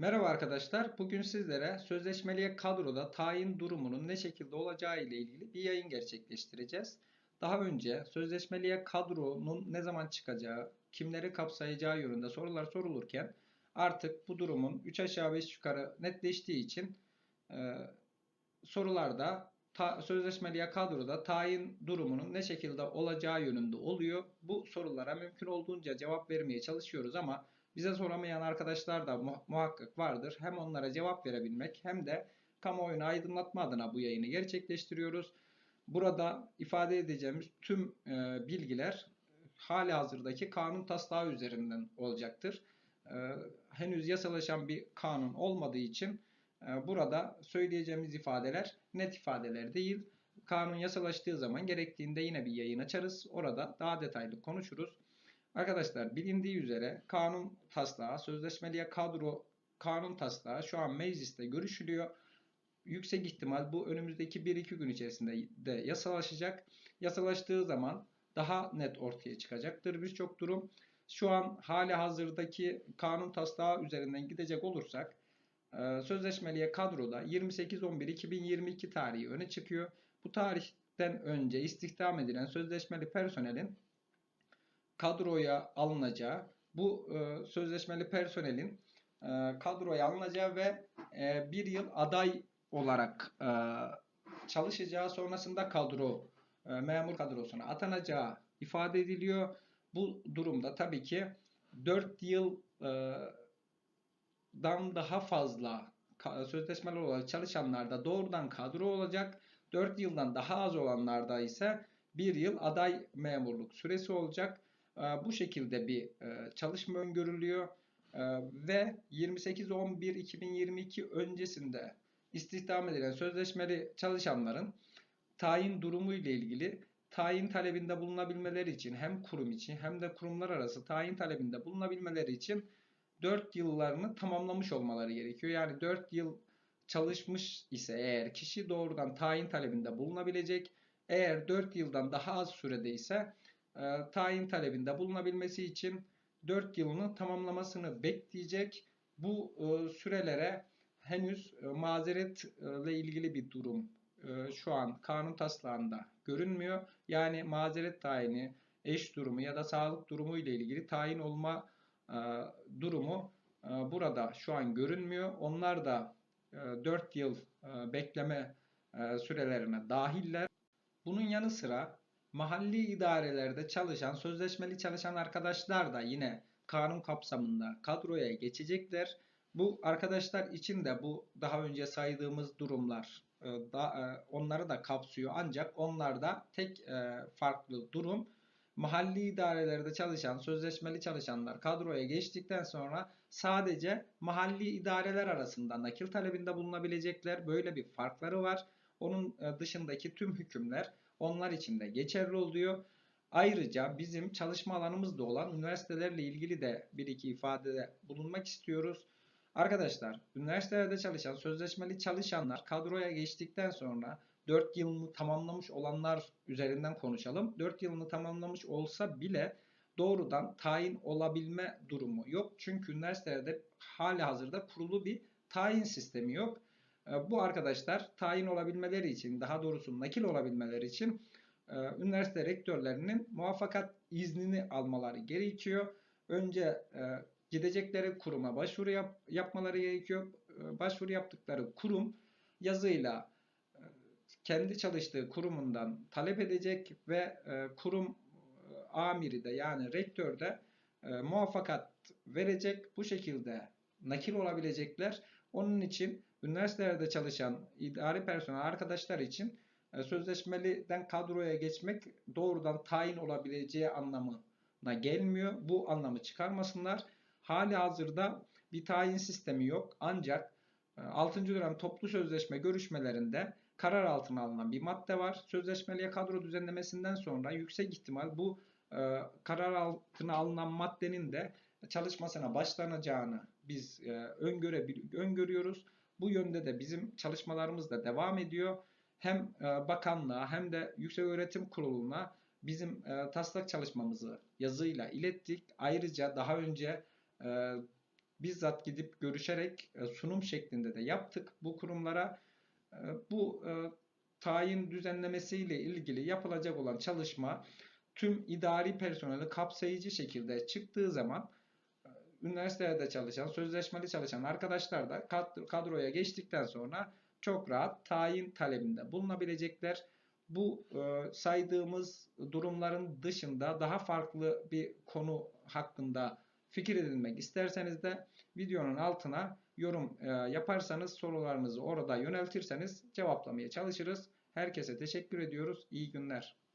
Merhaba arkadaşlar. Bugün sizlere sözleşmeliye kadroda tayin durumunun ne şekilde olacağı ile ilgili bir yayın gerçekleştireceğiz. Daha önce sözleşmeliye kadronun ne zaman çıkacağı, kimleri kapsayacağı yönünde sorular sorulurken artık bu durumun 3 aşağı 5 yukarı netleştiği için e, sorularda ta, sözleşmeliye kadroda tayin durumunun ne şekilde olacağı yönünde oluyor. Bu sorulara mümkün olduğunca cevap vermeye çalışıyoruz ama bize soramayan arkadaşlar da mu- muhakkak vardır. Hem onlara cevap verebilmek hem de kamuoyunu aydınlatma adına bu yayını gerçekleştiriyoruz. Burada ifade edeceğimiz tüm e, bilgiler hali hazırdaki kanun taslağı üzerinden olacaktır. E, henüz yasalaşan bir kanun olmadığı için e, burada söyleyeceğimiz ifadeler net ifadeler değil. Kanun yasalaştığı zaman gerektiğinde yine bir yayın açarız. Orada daha detaylı konuşuruz. Arkadaşlar bilindiği üzere kanun taslağı, sözleşmeliye kadro kanun taslağı şu an mecliste görüşülüyor. Yüksek ihtimal bu önümüzdeki 1-2 gün içerisinde de yasalaşacak. Yasalaştığı zaman daha net ortaya çıkacaktır birçok durum. Şu an hali hazırdaki kanun taslağı üzerinden gidecek olursak e, sözleşmeliye kadroda 28.11.2022 tarihi öne çıkıyor. Bu tarihten önce istihdam edilen sözleşmeli personelin kadroya alınacağı, bu e, sözleşmeli personelin e, kadroya alınacağı ve e, bir yıl aday olarak e, çalışacağı sonrasında kadro e, memur kadrosuna atanacağı ifade ediliyor. Bu durumda tabii ki 4 yıldan daha fazla sözleşmeli olarak çalışanlarda doğrudan kadro olacak. 4 yıldan daha az olanlarda ise 1 yıl aday memurluk süresi olacak. E, Bu şekilde bir e, çalışma öngörülüyor E, ve 28.11.2022 öncesinde istihdam edilen sözleşmeli çalışanların tayin durumu ile ilgili tayin talebinde bulunabilmeleri için hem kurum için hem de kurumlar arası tayin talebinde bulunabilmeleri için 4 yıllarını tamamlamış olmaları gerekiyor. Yani 4 yıl çalışmış ise eğer kişi doğrudan tayin talebinde bulunabilecek. Eğer 4 yıldan daha az sürede ise e, tayin talebinde bulunabilmesi için 4 yılını tamamlamasını bekleyecek. Bu e, sürelere henüz e, mazeretle ilgili bir durum e, şu an kanun taslağında görünmüyor. Yani mazeret tayini, eş durumu ya da sağlık durumu ile ilgili tayin olma durumu burada şu an görünmüyor. Onlar da e, 4 yıl bekleme sürelerine dahiller. Bunun yanı sıra mahalli idarelerde çalışan, sözleşmeli çalışan arkadaşlar da yine kanun kapsamında kadroya geçecekler. Bu arkadaşlar için de bu daha önce saydığımız durumlar e, e, onları da kapsıyor. Ancak onlarda tek e, farklı durum mahalli idarelerde çalışan, sözleşmeli çalışanlar kadroya geçtikten sonra sadece mahalli idareler arasında nakil talebinde bulunabilecekler. Böyle bir farkları var. Onun e, dışındaki tüm hükümler onlar için de geçerli oluyor. Ayrıca bizim çalışma alanımızda olan üniversitelerle ilgili de bir iki ifadede bulunmak istiyoruz. Arkadaşlar, üniversitelerde çalışan sözleşmeli çalışanlar kadroya geçtikten sonra 4 yılını tamamlamış olanlar üzerinden konuşalım. 4 yılını tamamlamış olsa bile doğrudan tayin olabilme durumu yok. Çünkü üniversitelerde hali hazırda kurulu bir tayin sistemi yok. E, Bu arkadaşlar tayin olabilmeleri için, daha doğrusu nakil olabilmeleri için e, üniversite rektörlerinin muvaffakat iznini almaları gerekiyor. Önce e, gidecekleri kuruma başvuru yap- yapmaları gerekiyor. E, Başvuru yaptıkları kurum yazıyla kendi çalıştığı kurumundan talep edecek ve kurum amiri de yani rektör de muvaffakat verecek. Bu şekilde nakil olabilecekler. Onun için üniversitelerde çalışan idari personel arkadaşlar için e, sözleşmeliden kadroya geçmek doğrudan tayin olabileceği anlamına gelmiyor. Bu anlamı çıkarmasınlar. Hali hazırda bir tayin sistemi yok. Ancak e, 6. dönem toplu sözleşme görüşmelerinde karar altına alınan bir madde var. Sözleşmeliye kadro düzenlemesinden sonra yüksek ihtimal bu e, karar altına alınan maddenin de çalışmasına başlanacağını biz e, öngörebil- öngörüyoruz. Bu yönde de bizim çalışmalarımız da devam ediyor. Hem e, bakanlığa hem de Yükseköğretim Kurulu'na bizim e, taslak çalışmamızı yazıyla ilettik. Ayrıca daha önce e, bizzat gidip görüşerek sunum şeklinde de yaptık bu kurumlara. Bu tayin düzenlemesiyle ilgili yapılacak olan çalışma tüm idari personeli kapsayıcı şekilde çıktığı zaman e, üniversitelerde çalışan, sözleşmeli çalışan arkadaşlar da kad- kadroya geçtikten sonra çok rahat tayin talebinde bulunabilecekler. Bu e, saydığımız durumların dışında daha farklı bir konu hakkında fikir edinmek isterseniz de videonun altına yorum e, yaparsanız sorularınızı orada yöneltirseniz cevaplamaya çalışırız. Herkese teşekkür ediyoruz. İyi günler.